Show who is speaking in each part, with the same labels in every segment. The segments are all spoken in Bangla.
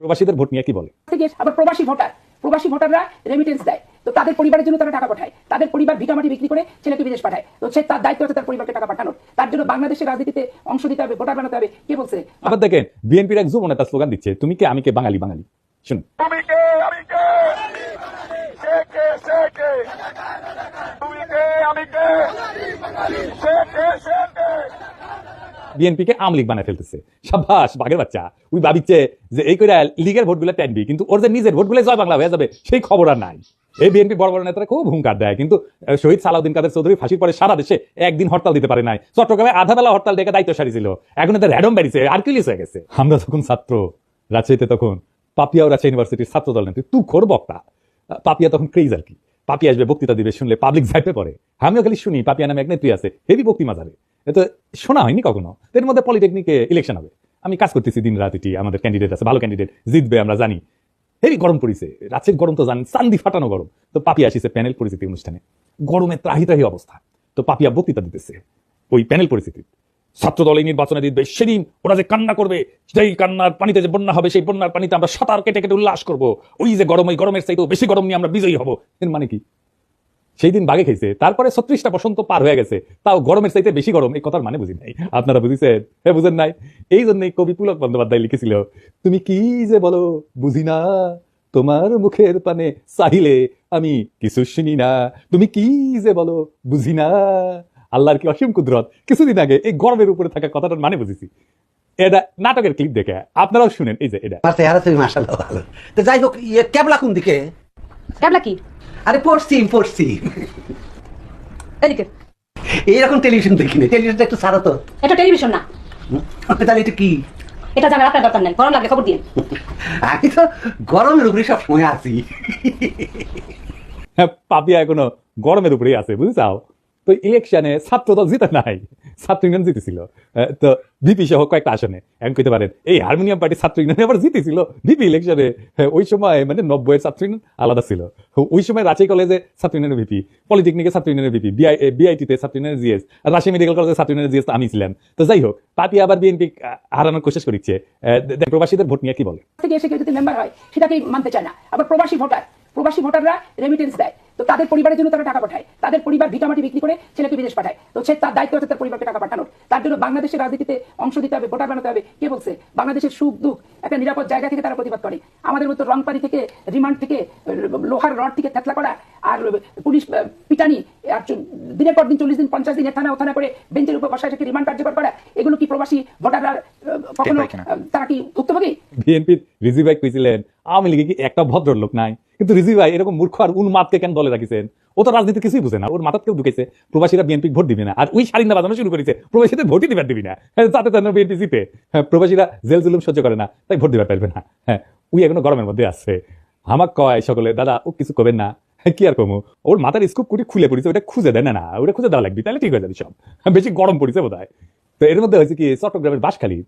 Speaker 1: প্রবাসীদের ভোট নিয়ে কি বলে?
Speaker 2: আবার প্রবাসী ভোটার প্রবাসী ভোটাররা রেমিটেন্স দেয়। তো তাদের পরিবারের জন্য তারা টাকা পাঠায়। তাদের পরিবার ভিটামাটি বিক্রি করে ছেলেকে বিদেশ পাঠায়। তো সে তার দায়িত্ব আছে তার পরিবারকে টাকা পাঠানোর। তার জন্য বাংলাদেশের রাজনীতিতে অংশ দিতে হবে ভোটার বানাতে হবে। কে বলছে?
Speaker 1: আবার দেখেন বিএনপির এক যুব নেতা স্লোগান দিচ্ছে তুমি কে? আমি কে? বাঙালি বাঙালি। শুনুন।
Speaker 3: তুমি কে? আমি কে? সে কে? সে কে? তুমি কে? আমি কে? সে কে? সে কে
Speaker 1: বিএনপিকে আমলিগ বানায় ফেলতেছে। সাবাস বাঘের বাচ্চা। ওই ভাবিচ্ছে যে এই করে লিগের ভোটগুলো টানবি, কিন্তু ওর যে নিজের ভোটগুলো জয় বাংলা হয়ে যাবে, সেই খবর আর নাই। এই বিএনপি বড় বড় নেতারা খুব হুঙ্কার দেয়, কিন্তু শহীদ সালাউদ্দিন কাদের চৌধুরী ফাঁসির পরে সারা দেশে একদিন হরতাল দিতে পারে নাই। চট্টগ্রামে আধা বেলা হরতাল ডেকে দায়িত্ব সারিছিল। এখন এদের র্যাডম বেরিয়েছে আর্কিলিস হয়ে গেছে। আমরা তখন ছাত্র, রাজশাহীতে তখন পাপিয়া ও রাজশাহী ইউনিভার্সিটির ছাত্র দল নেত্রী তু খোর বক্তা পাপিয়া তখন ক্রেজ আর কি। পাপিয়া আসবে, বক্তৃতা দিবে, শুনলে পাবলিক যাইতে পড়ে। আমিও খালি শুনি, পাপিয়া নামে এক নেত্রী আছে, হেভি বক্তি মাজারে। এ তো শোনা হয়নি কখনো? এর মধ্যে পলিটেকনিকে ইলেকশন হবে। আমি কাজ করতেছি দিন রাত এটি, আমাদের ক্যান্ডিডেট আছে, ভালো ক্যান্ডিডেট জিতবে, আমরা জানি। হেভি গরম পড়িছে, রাতের গরম তো জানেন, চান্দি ফাটানো গরম। তো পাপিয়া আসিছে প্যানেল পরিস্থিতি অনুষ্ঠানে। গরমে ত্রাহি ত্রাহি অবস্থা। তো পাপিয়া বক্তৃতা দিতেছে ওই প্যানেল পরিস্থিতি। ছাত্র দল এই নির্বাচনে দিবে সেদিন ওরা যে কান্না করবে সেই কান্নার পানিতে যে বন্যা হবে, সেই বন্যার পানিতে আমরা সাঁতার কেটে কেটে উল্লাস করব। ওই যে গরম, ওই গরমের চাইতেও বেশি গরম নিয়ে আমরা বিজয়ী হব। এর মানে কি? সেই দিন বাগে খেয়েছে তারপরে ছত্রিশটা বসন্ত পার হয়ে গেছে। তাও গরমের চাইতে বেশি গরম এই কথার মানে বুঝি নাই। আপনারা বুঝিছেন? হ্যাঁ বুঝেন নাই? এই জন্যই কবি পুলক বন্দ্যোপাধ্যায় লিখেছিল তুমি কি যে বলো বুঝি না? তোমার মুখের পানে চাহিলে আমি কিছু শুনি না। তুমি কি যে বলো বুঝি না? আল্লাহর কি অসীম কুদরত। কিছুদিন আগে এই গরমের উপরে থাকা কথাটার মানে বুঝেছি। এটা নাটকের ক্লিপ দেখে আপনারাও শুনেন। এই যে এটা।
Speaker 4: তুমি মাসাল্লাহ ভালো। তো যাই হোক ইয়ে ক্যাবলা কোন দিকে?
Speaker 2: ক্যাবলা কি?
Speaker 4: আরে পড়ছি পড়ছি।
Speaker 2: এদিকে।
Speaker 4: এইরকম টেলিভিশন দেখিনি। টেলিভিশনটা একটু সারা তো।
Speaker 2: এটা টেলিভিশন না।
Speaker 4: তাহলে এটা কি?
Speaker 2: এটা জানার আপনার দরকার নেই। গরম লাগে খবর দিন
Speaker 4: আমি তো গরমের উপরে সব সময় আছি।
Speaker 1: হ্যাঁ, পাপিয়া এখনও গরমের উপরেই আছে বুঝছাও? তো ইলেকশনে ছাত্র দল জিতে নাই। ছাত্র ইউনিয়ন জিতেছিল। তো ভিপি সহ কয়েকটা আসনে। এখন কইতে পারেন, এই হারমোনিয়াম পার্টি ছাত্র ইউনিয়ন আবার জিতেছিল। ভিপি ইলেকশনে ওই সময় মানে নব্বইয়ের ছাত্র ইউনিয়ন আলাদা ছিল। ওই সময় রাজশাহী কলেজে ছাত্র ইউনিয়নের ভিপি পলিটেকনিকে ছাত্র ইউনিয়নের ভিপি বিআইটিতে ছাত্র ইউনিয়নের জিএস রাজশাহী মেডিকেল কলেজে ছাত্র ইউনিয়নের জিএস আমি ছিলাম। তো যাই হোক পাপিয়া আবার বিএনপি হারানোর কোশেষ করছে প্রবাসীদের ভোট নিয়ে কি বলে?
Speaker 2: মেম্বার হয় সেটাকেই মানতে চায় না। আবার প্রবাসী ভোটার, প্রবাসী ভোটাররা রেমিটেন্স দেয়। তো তাদের পরিবারের জন্য তারা টাকা পাঠায়। তাদের পরিবার ভিটামাটি বিক্রি করে ছেলেকে বিদেশ পাঠায়। তো সে তার দায়িত্ব আছে তার পরিবারকে টাকা পাঠানোর। তার জন্য বাংলাদেশের রাজনীতিতে অংশ দিতে হবে ভোটার বানাতে হবে। কে বলছে? বাংলাদেশের সুখ দুঃখ একটা নিরাপদ জায়গা থেকে তারা প্রতিবাদ করে। আমাদের মতো রংপাড়ি থেকে রিমান্ড থেকে লোহার রড থেকে থেতলা করা আর পুলিশ পিটানি আর দিনের পর দিন চল্লিশ দিন পঞ্চাশ দিনের থানা ওথানা করে বেঞ্চের উপর বসায় থেকে রিমান্ড কার্যকর করা এগুলো কি প্রবাসী ভোটাররা কখনো তারা কি ভুক্তভোগী
Speaker 1: বিএনপির রিজি ভাই কইছিলেন আওয়ামী লীগে কি একটা ভদ্রলোক নাই? কিন্তু রিজি ভাই এরকম মূর্খ আর উন্মাদকে কেন দলে রাখিছেন? ও তো রাজনীতি কিছুই বুঝে না। ওর মাথাত কেউ ঢুকেছে প্রবাসীরা বিএনপি ভোট দিবে না। আর ওই সারিন্দা বাজানো শুরু করেছে প্রবাসীদের ভোটই দিবার দিবি না। হ্যাঁ, তাতে তার বিএনপি জিতে। হ্যাঁ, প্রবাসীরা জেল জুলুম সহ্য করে না তাই ভোট দিবার পারবে না। হ্যাঁ ওই এখনও গরমের মধ্যে আছে। আমাক কয় সকলে দাদা ও কিছু করবেন না? হ্যাঁ, কি আর কমু? ওর মাথার স্কুপ কুটি খুলে পড়েছে ওটা খুঁজে দেয় না না। ওটা খুঁজে দেওয়া লাগবে তাহলে ঠিক হয়ে যাবে সব। বেশি গরম পড়েছে বোধ তো এর মধ্যে হয়েছে কি চট্টগ্রামের বাসখালী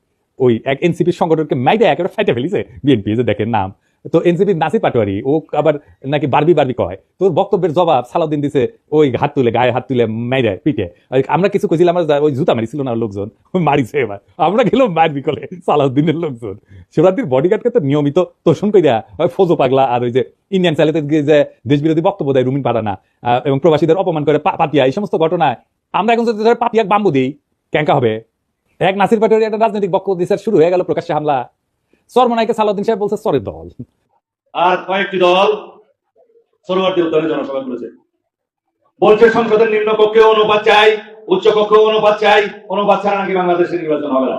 Speaker 1: ওই এক এনসিপির সংগঠনকে মাইটা একেবারে ফাইটে ফেলিছে বিএনপি যে দেখেন নাম। তো এনসিপির নাসির পাটোয়ারি ও আবার নাকি বারবি বারবি কয়। তোর বক্তব্যের জবাব সালাউদ্দিন দিছে ওই হাত তুলে গায়ে হাত তুলে মাইরে পিটে। আমরা কিছু কইছিলাম আমরা ওই জুতা মারিছিল না লোকজন মারিছে এবার। আমরা গেলাম মারবি কলে সালাউদ্দিনের লোকজন। শিবরাত্রির বডিগার্ডকে তো নিয়মিত তোষণ কইরা ওই ফোজো পাগলা আর ওই যে ইন্ডিয়ান চ্যানেলে যে দেশ বিরোধী বক্তব্য দেয় রুমিন পারানা আহ, এবং প্রবাসীদের অপমান করে পা- পাপিয়া এই সমস্ত ঘটনায় আমরা এখন যদি পাপিয়াক বাম্বু দিই ক্যাঙ্কা হবে। এক নাসির পাটোয়ারি একটা রাজনৈতিক বক্তব্য দিছে শুরু হয়ে গেল প্রকাশ্যে হামলা। সরমনাইকে সালাউদ্দিন সাহেব বলছে সরের দল।
Speaker 5: আর কয়েকটি দল সরোবর্তী উদ্যানে জনসভা করেছে। বলছে, সংসদের নিম্ন কক্ষে অনুপাত চাই, উচ্চ কক্ষে অনুপাত চাই, অনুপাত ছাড়া নাকি বাংলাদেশে নির্বাচন হবে না।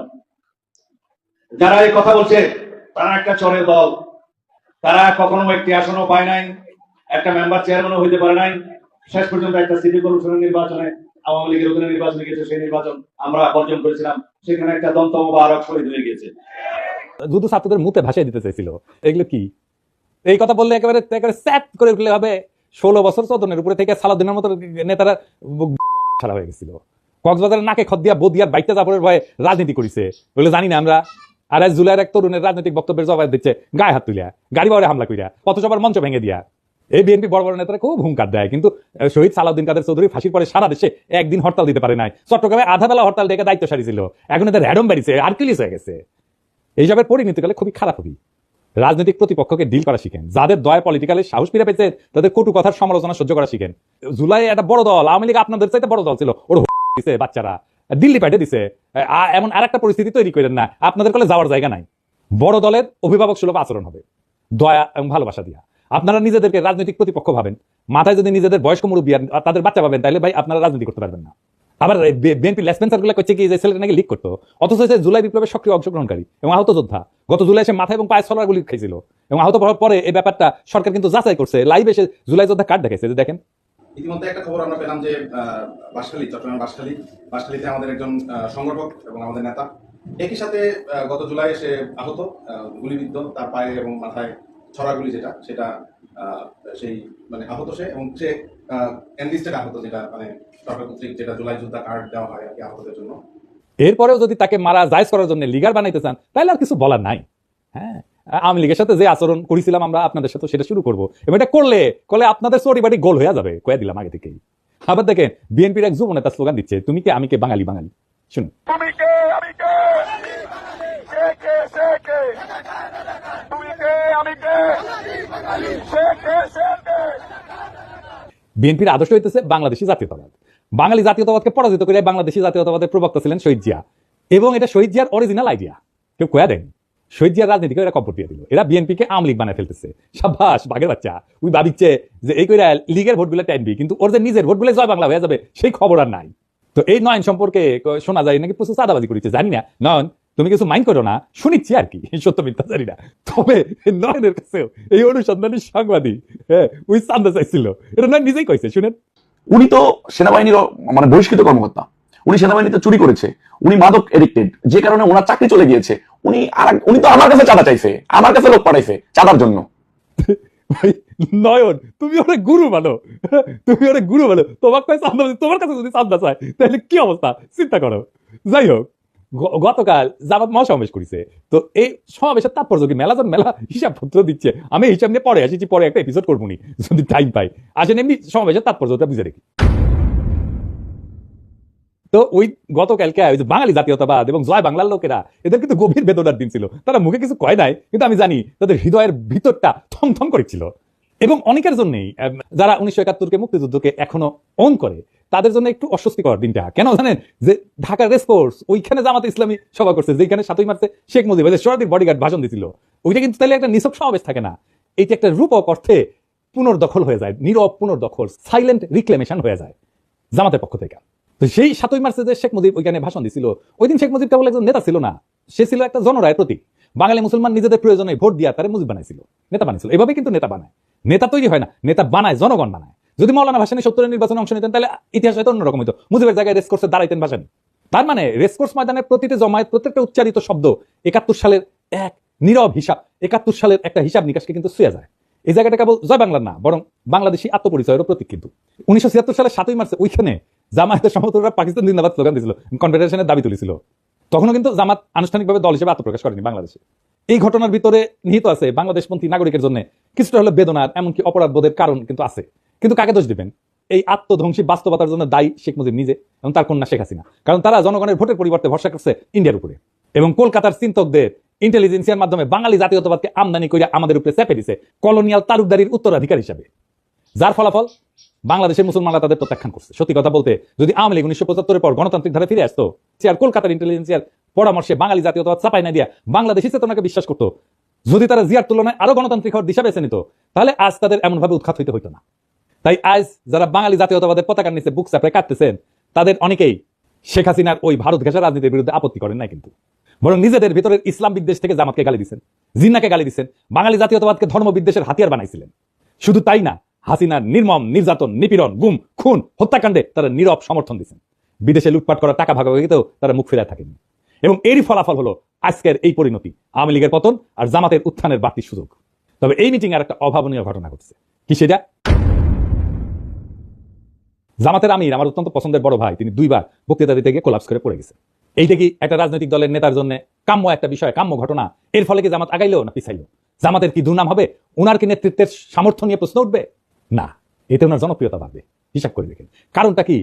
Speaker 5: যারা এই কথা বলছে, তারা একটা চরের দল। তারা কখনো একটি আসনও পায় নাই, একটা মেম্বার চেয়ারম্যানও হইতে পারে নাই। শেষ পর্যন্ত একটা সিটি কর্পোরেশনের নির্বাচনে আওয়ামী লীগের অধীনে নির্বাচনে গেছে সেই নির্বাচন আমরা বর্জন করেছিলাম। সেখানে একটা দন্ত মোবারক শহীদ হয়ে গিয়েছে।
Speaker 1: শুধু ছাত্রদের মুখে ভাসাই দিতে চাইছিল। এগুলো কি? এই কথা বললে একেবারে একেবারে স্যাট করে উঠলে হবে। ষোলো বছর চোদনের উপরে থেকে সালাদিনের মতো নেতারা ছাড়া হয়ে গেছিল। কক্সবাজারের নাকে খদ্দিয়া বদিয়ার বাইতে জাফরের ভয়ে রাজনীতি করেছে। বলে জানি না আমরা। আর আজ জুলাইয়ের এক তরুণের রাজনৈতিক বক্তব্যের জবাব দিচ্ছে, গায়ে হাত তুলিয়া, গাড়ি বাড়ে হামলা করিয়া অথচ মঞ্চ ভেঙে দিয়া। এই বিএনপি বড় বড় নেতারা খুব হুঙ্কার দেয়, কিন্তু শহীদ সালাউদ্দিন কাদের চৌধুরী ফাঁসির পরে সারা দেশে একদিন হরতাল দিতে পারে নাই। চট্টগ্রামে আধা বেলা হরতাল ডেকে দায়িত্ব সারিছিল। এখন এদের র্যাডম বেরিয়েছে আর্কিলিস হয়ে গেছে। এইসবের পরিণতি গেলে খুবই খারাপ হবি। রাজনৈতিক প্রতিপক্ষকে ডিল করা শিখেন। যাদের দয়া পলিটিক্যালের সাহস ফিরে পেয়েছে, তাদের কটু কথার সমালোচনা সহ্য করা শিখেন। জুলাই একটা বড় দল, আওয়ামী লীগ আপনাদের চাইতে বড় দল ছিল। ওর দিছে বাচ্চারা। দিল্লি পাঠিয়ে দিছে। এমন আর একটা পরিস্থিতি তৈরি করেন না। আপনাদের কলে যাওয়ার জায়গা নাই। বড় দলের অভিভাবক সুলভ আচরণ হবে। দয়া এবং ভালোবাসা দিয়া। আপনারা নিজেদেরকে রাজনৈতিক প্রতিপক্ষ ভাবেন। মাথায় যদি নিজেদের বয়স্ক মুরব্বী তাদের বাচ্চা পাবেন, তাহলে ভাই আপনারা রাজনীতি করতে পারবেন না। আবার বিএনপি লেসপেন্সারগুলো করছে কি যে ছেলেটা নাকি লিক করতো? অথচ সে জুলাই বিপ্লবের সক্রিয় অংশগ্রহণকারী এবং আহত যোদ্ধা। গত জুলাই সে মাথায় এবং পায়ে সলার গুলি খাইছিল এবং আহত হওয়ার পরে এই ব্যাপারটা সরকার কিন্তু যাচাই করছে। লাইভ এসে জুলাই যোদ্ধা কার্ড দেখাইছে যে দেখেন।
Speaker 6: ইতিমধ্যে একটা খবর আমরা পেলাম যে আহ, বাঁশখালী চট্টগ্রাম বাঁশখালী বাঁশখালীতে আমাদের একজন সংগঠক এবং আমাদের নেতা। একই সাথে গত জুলাই সে আহত গুলিবিদ্ধ। তার পায়ে এবং মাথায় ছড়াগুলি যেটা সেটা সেই মানে আহত সে এবং সে এনলিস্টেড আহত যেটা মানে সরকার কর্তৃক যেটা জুলাই যোদ্ধা কার্ড দেওয়া হয় আর কি আহতদের জন্য।
Speaker 1: এরপরেও যদি তাকে মারা জায়জ করার জন্য লিগার বানাইতে চান তাহলে আর কিছু বলার নাই। হ্যাঁ আওয়ামী লীগের সাথে যে আচরণ করেছিলাম আমরা আপনাদের সাথে সেটা শুরু করব। এবং এটা করলে করলে আপনাদের চোরি বাড়ি গোল হয়ে যাবে কয়ে দিলাম আগে থেকেই। আবার দেখেন বিএনপির এক যুব নেতা স্লোগান দিচ্ছে তুমি কে? আমি কে? বাঙালি বাঙালি। শুনুন।
Speaker 3: তুমি কে? আমি কে? সে কে? সে কে? তুমি কে? আমি কে? সে কে? সে কে?
Speaker 1: বিএনপির আদর্শ হইতেছে বাংলাদেশি জাতীয়তাবাদ। বাঙালি জাতীয়তাবাদকে পরাজিত করে বাংলাদেশি জাতীয়তাবাদের প্রবক্তা ছিলেন শহীদ জিয়া। এবং এটা শহীদ জিয়ার অরিজিনাল আইডিয়া কেউ কয়া দেন? শহীদ জিয়ার রাজনীতিকে এরা কম্পোর্ট দিয়ে দিল। এরা বিএনপিকে আওয়ামী লীগ বানায় ফেলতেছে। সাবাস বাঘের বাচ্চা। ওই ভাবিচ্ছে যে এই কইরা লীগের ভোটগুলো টাইনবি কিন্তু ওর যে নিজের ভোটগুলো জয় বাংলা হয়ে যাবে, সেই খবর আর নাই। তো এই নয়ন সম্পর্কে শোনা যায় নাকি প্রচুর চাঁদাবাজি করেছে, জানি না। নয়ন তুমি কিছু মাইন্ড করো না শুনিচ্ছি আর কি সত্য মিথ্যা জানি না। তবে নয়নের কাছেও এই অনুসন্ধানী সাংবাদিক হ্যাঁ ওই চান্দা চাইছিল এটা নয় নিজেই কইছে শুনেন।
Speaker 7: উনি তো সেনাবাহিনীর মানে বহিষ্কৃত কর্মকর্তা। উনি সেনাবাহিনীতে চুরি করেছে উনি মাদক এডিক্টেড যে কারণে ওনার চাকরি চলে গিয়েছে। উনি আর উনি তো আমার কাছে চাঁদা চাইছে আমার কাছে লোক পাঠাইছে চাঁদার জন্য।
Speaker 1: নয়ন তুমি অনেক গুরু মানো। তুমি অনেক গুরু মানো। তোমার কাছে তোমার কাছে যদি চান্দা চায় তাহলে কি অবস্থা? চিন্তা করো। যাই হোক। গতকাল জামাত মহাসমাবেশ করেছে। তো এই সমাবেশের তাৎপর্য কি? মেলাজন মেলা হিসাবপত্র দিচ্ছে। আমি হিসাব নিয়ে পরে আসিছি, পরে একটা এপিসোড করব নি, যদি টাইম পাই। আসেন এমনি সমাবেশের তাৎপর্যটা বুঝে দেখি। তো ওই গতকালকে ওই যে বাঙালি জাতীয়তাবাদ এবং জয় বাংলার লোকেরা, এদের কিন্তু গভীর বেদনার দিন ছিল। তারা মুখে কিছু কয় নাই, কিন্তু আমি জানি তাদের হৃদয়ের ভিতরটা থমথম করেছিল। এবং অনেকের জন্যই যারা উনিশশো একাত্তরকে মুক্তিযুদ্ধকে এখনও অন করে, তাদের জন্য একটু অস্বস্তিকর দিনটা। কেন জানেন? যে ঢাকার রেসকোর্স ওইখানে জামাতে ইসলামী সভা করছে যেখানে সাতই মার্চে শেখ মুজিব সরাদির বডিগার্ড ভাষণ দিছিল। ওইটা কিন্তু তাহলে একটা নিছক সমাবেশ থাকে না। এইটা একটা রূপক অর্থে পুনর্দখল হয়ে যায়, নীরব পুনর্দখল সাইলেন্ট রিক্লেমেশন হয়ে যায় জামাতের পক্ষ থেকে। তো সেই সাতই মার্চে যে শেখ মুজিব ওইখানে ভাষণ দিছিল ওই দিন শেখ মুজিব কেবল একজন নেতা ছিল না, সে ছিল একটা জনরায় প্রতীক। বাঙালি মুসলমান নিজেদের প্রয়োজনে ভোট দিয়া তারে মুজিব বানাইছিল, নেতা বানাইছিল। এভাবে কিন্তু নেতা বানায়। নেতা তৈরি হয় না, নেতা বানায়, জনগণ বানায়। যদি মৌলানা ভাসানি সত্তরের নির্বাচনে অংশ নিতেন, তাহলে ইতিহাস হয়তো অন্যরকম হতো মুজিবের জায়গায় রেসকোর্সে দাঁড়াইতেন ভাসানি। তার মানে রেসকোর্স ময়দানের প্রতিটি জমায়েত, প্রত্যেকটা উচ্চারিত শব্দ একাত্তর সালের এক নীরব হিসাব, একাত্তর সালের একটা হিসাব নিকাশকে কিন্তু শুয়ে যায়। এই জায়গাটা কেবল জয় বাংলার না, বরং বাংলাদেশি আত্মপরিচয়েরও প্রতীক কিন্তু। উনিশশো ছিয়াত্তর সালের সাতই মার্চে ওইখানে জামায়াতের সমর্থকরা পাকিস্তান জিন্দাবাদ স্লোগান দিয়েছিল কনফেডারেশনের দাবি তুলেছিল। তখনও কিন্তু জামাত আনুষ্ঠানিকভাবে দল হিসেবে আত্মপ্রকাশ করেনি বাংলাদেশে। এই ঘটনার ভিতরে নিহিত আছে বাংলাদেশপন্থী নাগরিকের জন্য কিছুটা হলে বেদনার এমনকি অপরাধ বোধের কারণ কিন্তু আছে। কিন্তু কাকে দোষ দিবেন? এই আত্মধ্বংসী বাস্তবতার জন্য দায়ী শেখ মুজিব নিজে এবং তার কন্যা শেখ হাসিনা। কারণ তারা জনগণের ভোটের পরিবর্তে ভরসা করছে ইন্ডিয়ার উপরে। এবং কলকাতার চিন্তকদের ইন্টেলিজেন্সিয়ার মাধ্যমে বাঙালি জাতীয়তাবাদকে আমদানি করে আমাদের উপরে চেপে দিছে কলোনিয়াল তালুকদারির উত্তরাধিকার হিসাবে। যার ফলাফল? বাংলাদেশের মুসলমানরা তাদের প্রত্যাখ্যান করছে। সত্যি কথা বলতে, যদি আওয়ামী লীগ উনিশশো পঁচাত্তরের পর গণতান্ত্রিক ধারা ফিরে আসতো, সে আর কলকাতার ইন্টেলিজেন্সিয়ার পরামর্শে বাঙালি জাতীয়তাবাদ চাপাই না দিয়া বাংলাদেশি চেতনাকে বিশ্বাস করতো। যদি তারা জিয়ার তুলনায় আরও গণতান্ত্রিক হওয়ার দিশা বেছে নিত, তাহলে আজ তাদের এমনভাবে উৎখাত হইতে হইতো না। তাই আজ যারা বাঙালি জাতীয়তাবাদের পতাকার নিচে বুক চাপড়ে কাটতেছেন তাদের অনেকেই শেখ হাসিনার ওই ভারত ঘেঁষা রাজনীতির বিরুদ্ধে আপত্তি করেন নাই কিন্তু। বরং নিজেদের ভিতরের ইসলাম বিদ্বেষ থেকে জামাতকে গালি দিচ্ছেন জিন্নাকে গালি দিচ্ছেন বাঙালি জাতীয়তাবাদকে ধর্ম বিদ্বেষের হাতিয়ার বানাইছিলেন। শুধু তাই না, হাসিনার নির্মম, নির্যাতন, নিপীড়ন, গুম, খুন, হত্যাকাণ্ডে তারা নীরব সমর্থন দিচ্ছেন বিদেশে লুটপাট করা টাকা ভাগাভাগিতেও তারা মুখ ফেরায় থাকেনি এবং এরই ফলাফল হলো আজকের এই পরিণতি, আওয়ামী লীগের পতন আর জামাতের উত্থানের বাড়তি সুযোগ। তবে এই মিটিং আর একটা অভাবনীয় ঘটনা ঘটছে। কি সেটা? জামাতের আমির, আমার অত্যন্ত পছন্দের বড় ভাই, তিনি দুইবার বক্তৃতা দিতে গিয়ে কোলাপস করে পড়ে গেছে। এইটা কি একটা রাজনৈতিক দলের নেতার জন্য কাম্য একটা বিষয়, কাম্য ঘটনা? এর ফলে কি জামাত আগাইলো না পিছাইলো জামাতের কি দুর্নাম হবে? উনার কি নেতৃত্বের সামর্থ্য নিয়ে প্রশ্ন উঠবে? না, এতে ওনার জনপ্রিয়তা বাড়বে। হিসাব করে দেখেন। কারণটা কি?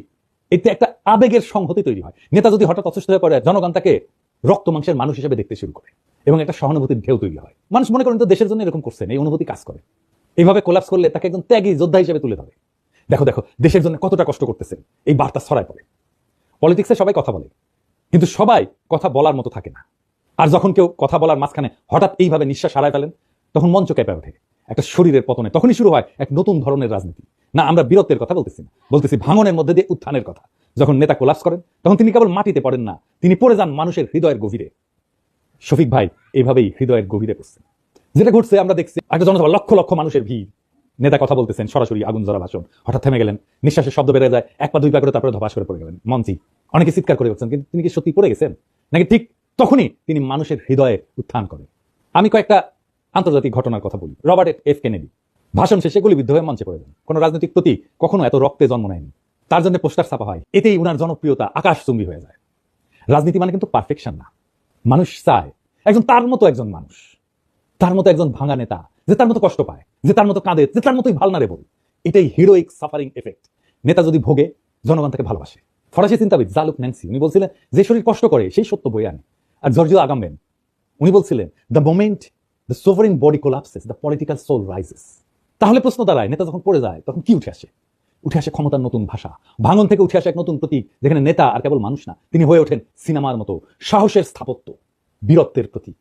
Speaker 1: এতে একটা আবেগের সংহতি তৈরি হয়। নেতা যদি হঠাৎ অসুস্থ হয়ে পড়ে জনগণ তাকে রক্ত মাংসের মানুষ হিসেবে দেখতে শুরু করে এবং একটা সহানুভূতির ঢেউ তৈরি হয়। মানুষ মনে করেন তো দেশের জন্য এরকম করছেন এই অনুভূতি কাজ করে। এইভাবে কোলাপস করলে তাকে একজন ত্যাগী যোদ্ধা হিসেবে তুলে ধরে। দেখো দেখো, দেশের জন্য কতটা কষ্ট করতেছেন। এই বার্তা ছড়ায় পড়ে। পলিটিক্সে সবাই কথা বলে, কিন্তু সবাই কথা বলার মতো থাকে না। আর যখন কেউ কথা বলার মাঝখানে হঠাৎ এইভাবে নিঃশ্বাস হারায় ফেলেন, তখন মঞ্চ কেঁপে ওঠে। একটা শরীরের পতনে তখনই শুরু হয় এক নতুন ধরনের রাজনীতি। না, আমরা বীরত্বের কথা বলতেছি না। বলতেছি ভাঙনের মধ্যে দিয়ে উত্থানের কথা। যখন নেতা কোলাপস করেন, তখন তিনি কেবল মাটিতে পড়েন না, তিনি পড়ে যান মানুষের হৃদয়ের গভীরে। শফিক ভাই এইভাবেই হৃদয়ের গভীরে পড়ছে। যেটা ঘটছে, আমরা দেখছি, একটা জনসভা লক্ষ লক্ষ মানুষের ভিড়। নেতা কথা বলতেছেন, সরাসরি আগুন জ্বলা ভাষণ। হঠাৎ থেমে গেলেন, নিঃশ্বাসের শব্দ বেড়ে যায়, এক পা দুই পা করে তারপরে ধপাস করে পড়ে গেলেন। মঞ্চি অনেকে চিৎকার করে বলছেন, কিন্তু তিনি কি সত্যি পড়ে গেছেন? নাকি ঠিক তখনই তিনি মানুষের হৃদয়ে উত্থান করেন। আমি কয়েকটা আন্তর্জাতিক ঘটনার কথা বলি। রবার্ট এফ কেনেডি ভাষণ শেষে গুলিবিদ্ধ হয়ে মঞ্চে পড়ে যান। কোনো রাজনৈতিক প্রতীক কখনো এত রক্তে জন্ম নেয়নি। তার জন্য পোস্টার ছাপা হয়। এতেই উনার জনপ্রিয়তা আকাশচুম্বী হয়ে যায়। রাজনীতি মানে কিন্তু পারফেকশন না। মানুষ চায় একজন তার মতো একজন মানুষ। তার মতো একজন ভাঙা নেতা, যে তার মতো কষ্ট পায়, যে তার মতো কাঁদে, যে তার মতোই ভালনারেবল এটাই হিরোইক সাফারিং এফেক্ট নেতা যদি ভোগে, জনগণ তাকে ভালোবাসে। ফরাসি চিন্তাবিদ জালুক ন্যান্সি, উনি বলছিলেন, যে শরীর কষ্ট করে, সেই সত্য বই আনে। আর জর্জিও আগামবেন, উনি বলছিলেন the moment the sovereign body collapses the political soul rises তাহলে প্রশ্ন দাঁড়ায়, নেতা যখন পড়ে যায়, তখন কি উঠে আসে? উঠে আসে ক্ষমতার নতুন ভাষা। ভাঙন থেকে উঠে আসে এক নতুন প্রতীক, যেখানে নেতা আর কেবল মানুষ না, তিনি হয়ে ওঠেন সিনেমার মতো সাহসের স্থাপত্য, বীরত্বের প্রতীক,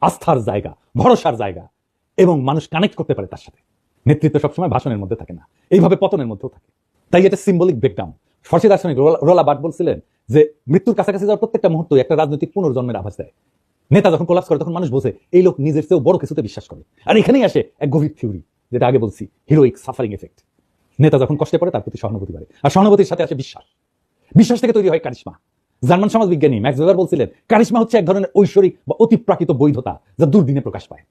Speaker 1: আস্থার জায়গা, ভরসার জায়গা, এবং মানুষ কানেক্ট করতে পারে তার সাথে। নেতৃত্ব সবসময় ভাষণের মধ্যে থাকে না, এইভাবে পতনের মধ্যেও থাকে। তাই এটা সিম্বলিক ব্রেকডাউন ফর্সি দার্শনিক রোলা- বাট বলছিলেন যে, মৃত্যুর কাছাকাছি যাওয়ার প্রত্যেকটা মুহূর্ত একটা রাজনৈতিক পুনর্জন্মের আভাস দেয়। নেতা যখন কোলাপস করে, তখন মানুষ বোঝে, এই লোক নিজের চেয়েও বড় কিছুতে বিশ্বাস করে। আর এখানেই আসে এক গভীর থিওরি যেটা আগে বলছি হিরোইক সাফারিং এফেক্ট নেতা যখন কষ্টে পড়ে, তার প্রতি সহানুভূতি বাড়ে। আর সহানুভূতির সাথে আসে বিশ্বাস। বিশ্বাস থেকে তৈরি হয় কারিশমা। জার্মান সমাজ বিজ্ঞানী ম্যাক্স ওয়েবার বলছিলেন, কারিশমা হচ্ছে এক ধরনের ঐশ্বরিক বা অতিপ্রাকৃত বৈধতা যা দুর্দিনে প্রকাশ পায়।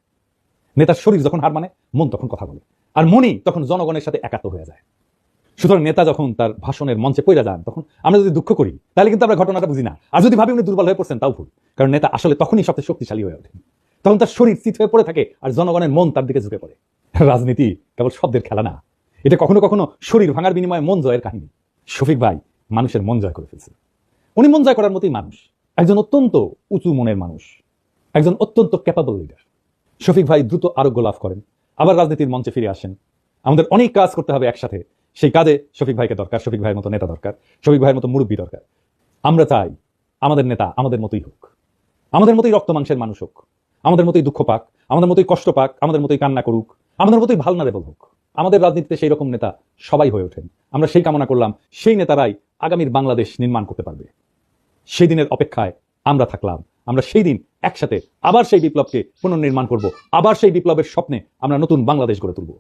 Speaker 1: নেতার শরীর যখন হার মানে মন তখন কথা বলে। আর মনই তখন জনগণের সাথে একাত্ম হয়ে যায়। সুতরাং নেতা যখন তার ভাষণের মঞ্চে পড়ে যান, তখন আমরা যদি দুঃখ করি, তাহলে কিন্তু আমরা ঘটনাটা বুঝি না। আর যদি ভাবি উনি দুর্বল হয়ে পড়ছেন, তাও ভুল। কারণ নেতা আসলে তখনই সবচেয়ে শক্তিশালী হয়ে ওঠেন। তখন তার শরীর চিত হয়ে পড়ে থাকে, আর জনগণের মন তার দিকে ঝুঁকে পড়ে। রাজনীতি কেবল শব্দের খেলা না। এটা কখনো কখনো শরীর ভাঙার বিনিময়ে মন জয়ের কাহিনী। শফিক ভাই মানুষের মন জয় করে ফেলছে। উনি মন জয় করার মতোই মানুষ। একজন অত্যন্ত উঁচু মনের মানুষ। একজন অত্যন্ত ক্যাপাবল লিডার শফিক ভাই দ্রুত আরোগ্য লাভ করেন। আবার রাজনীতির মঞ্চে ফিরে আসেন। আমাদের অনেক কাজ করতে হবে একসাথে। সেই কাজে শফিক ভাইকে দরকার, শফিক ভাইয়ের মতো নেতা দরকার, শফিক ভাইয়ের মতো মুরব্বী দরকার। আমরা চাই আমাদের নেতা আমাদের মতোই হোক। আমাদের মতোই রক্ত মাংসের মানুষ হোক। আমাদের মতোই দুঃখ পাক, আমাদের মতোই কষ্ট পাক, আমাদের মতোই কান্না করুক। আমাদের মতোই ভালনারেবল হোক। আমাদের রাজনীতিতে সেই রকম নেতা সবাই হয়ে ওঠেন। আমরা সেই কামনা করলাম, সেই নেতারাই আগামীর বাংলাদেশ নির্মাণ করতে পারবে। সেই দিনের অপেক্ষায় আমরা থাকলাম। আমরা সেই দিন একসাথে আবার সেই বিপ্লবকে পুনর্নির্মাণ করব। আবার সেই বিপ্লবের স্বপ্নে আমরা নতুন বাংলাদেশ গড়ে তুলব।